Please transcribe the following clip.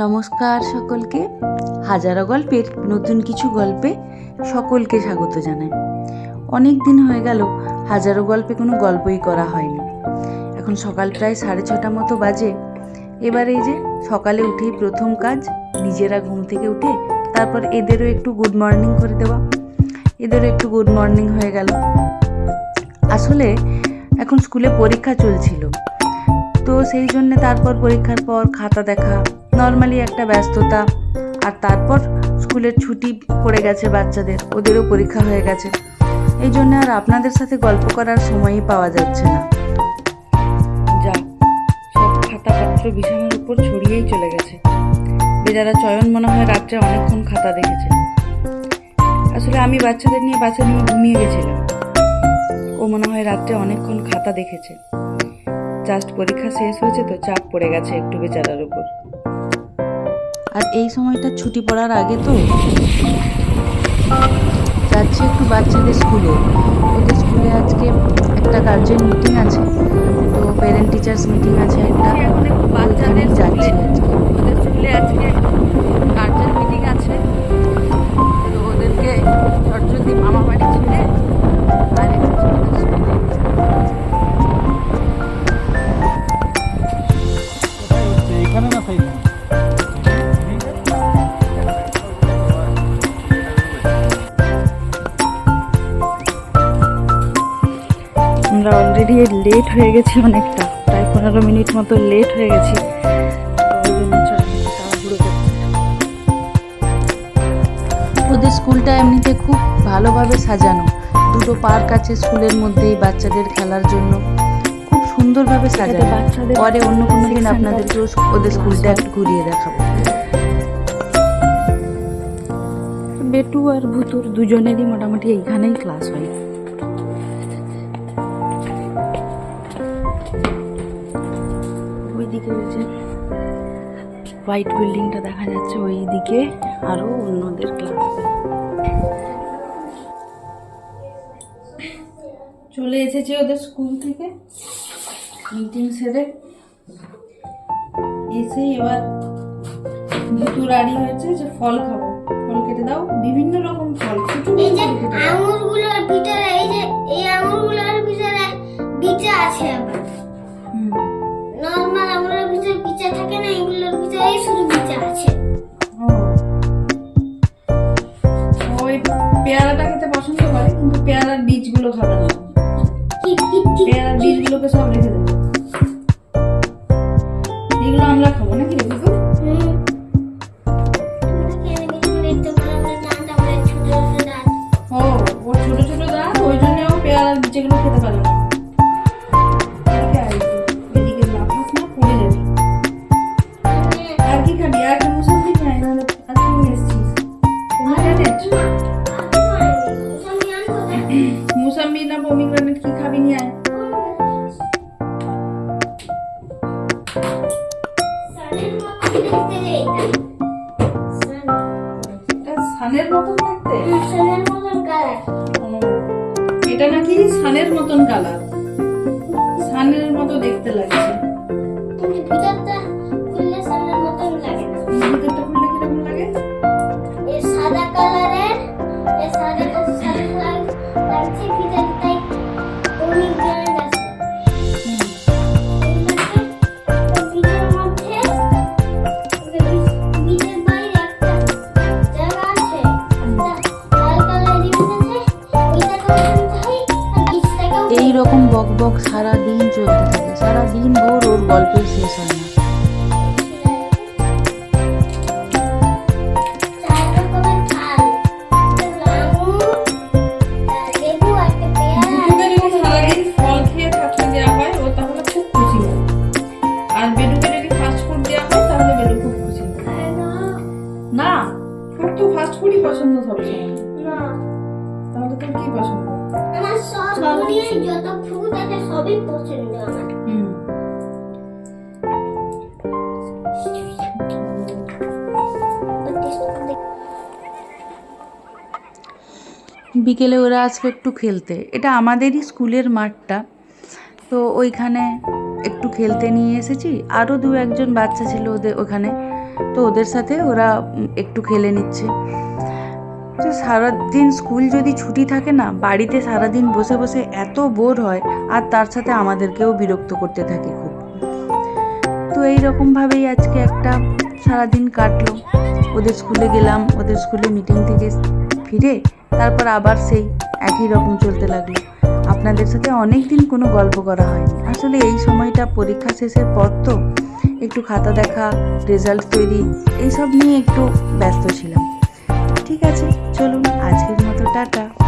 নমস্কার সকলকে। হাজারো গল্পের নতুন কিছু গল্পে সকলকে স্বাগত জানাই। অনেক দিন হয়ে গেল, হাজারো গল্পে কোনো গল্পই করা হয়নি। এখন সকাল প্রায় সাড়ে ছটা মতো বাজে। এবার এই যে সকালে উঠেই প্রথম কাজ, নিজেরা ঘুম থেকে উঠে তারপর এদেরও একটু গুড মর্নিং করে দেওয়া। এদেরও একটু গুড মর্নিং হয়ে গেল। আসলে এখন স্কুলে পরীক্ষা চলছিল। তো সেই জন্যে তারপর পরীক্ষার পর খাতা দেখা নর্মালি একটা ব্যস্ততা, আর তারপর স্কুলের ছুটি পড়ে গেছে বাচ্চাদের, ওদেরও পরীক্ষা হয়ে গেছে। এই জন্য আর আপনাদের সাথে গল্প করার সময়ই পাওয়া যাচ্ছে না। যা, সব খাতাপত্র বিছানার উপর ছড়িয়েই চলে গেছে। বেচারা চয়ন মনে হয় রাত্রে অনেকক্ষণ খাতা দেখেছে। আসলে আমি বাচ্চাদের নিয়ে বাচ্চা নিয়ে ঘুমিয়ে গেছিলাম। ও মনে হয় রাত্রে অনেকক্ষণ খাতা দেখেছে। জাস্ট পরীক্ষা শেষ হয়েছে তো চাপ পড়ে গেছে একটু বেচারার উপর। আর এই সময়টা ছুটি পড়ার আগে তো যাচ্ছি একটু বাচ্চাদের স্কুলে। ওদের স্কুলে আজকে একটা গার্জেন মিটিং আছে, তো প্যারেন্ট টিচার্স মিটিং আছে একটা। অলরেডি লেট হয়ে গেছি অনেকটা। প্রায় পনেরো মিনিট মতো লেট হয়ে গেছি। ওদের স্কুলটা এমনিতে খুব ভালোভাবে সাজানো। দুটো পার্ক আছে স্কুলের মধ্যেই বাচ্চাদের খেলার জন্য। খুব সুন্দরভাবে সাজানো। পরে অন্য কোনো দিন আপনাদেরকেও ওদের স্কুলটা একটু ঘুরিয়ে দেখাবো। বেটু আর ভুতুর দুজনেরই মোটামুটি এইখানেই ক্লাস হয়। ওই যে হোয়াইট বিল্ডিংটা দেখা যাচ্ছে ওই দিকে আরও অন্যদের ক্লাস চলে এসেছে ওদের স্কুল থেকে। মিটিং সেরে। এসে এবার দুটো রাড়ি হয়েছে যে ফল খাব। ফল কেটে দাও। বিভিন্ন রকম ফল ছোট আঙুরগুলোর ভিতরে এই যে পছন্দ করে, কিন্তু পেয়ারার বীজগুলো খাবে না। পেয়ারার বীজগুলোকে সব রেখে দেবে। এগুলো আমরা খাব নাকি? সানের মতন দেখতে? ও, এটা নাকি সানের মতন কালার সানের মতো দেখতে লাগছে বক বক সারা দিন চলতে থাকে। সারা দিন ভোর ওর গল্পের শেষ হয় না। সারাদিন ফুড না- না তো ফাস্ট ফুডই পছন্দ সবসময়। না। তাহলে তোর কি পছন্দ? আমার সব দুনিয়ায় যত ফ্রুট আছে সবই পছন্দ আমার হুম। বিকেলে ওরা আজকে একটু খেলতে। এটা আমাদেরই স্কুলের মাঠটা। তো ওইখানে একটু খেলতে নিয়ে এসেছি। আরও দু একজন বাচ্চা ছিল ওদের ওখানে। তো ওদের সাথে ওরা একটু খেলে নিচ্ছে। সারাদিন স্কুল যদি ছুটি থাকে না, বাড়িতে সারাদিন বসে বসে এত বোর হয়, আর তার সাথে আমাদেরকেও বিরক্ত করতে থাকে খুব। তো এই রকমভাবেই আজকে একটা সারাদিন কাটলো। ওদের স্কুলে গেলাম, ওদের স্কুলে মিটিং থেকে ফিরে তারপর আবার সেই একই রকম চলতে লাগল। আপনাদের সাথে অনেক দিন কোনো গল্প করা হয়নি। আসলে এই সময়টা পরীক্ষা শেষের পর তো একটু খাতা দেখা রেজাল্ট তৈরি, এইসব নিয়ে একটু ব্যস্ত ছিলাম। ঠিক আছে চলুন আজকের মতো টাটা।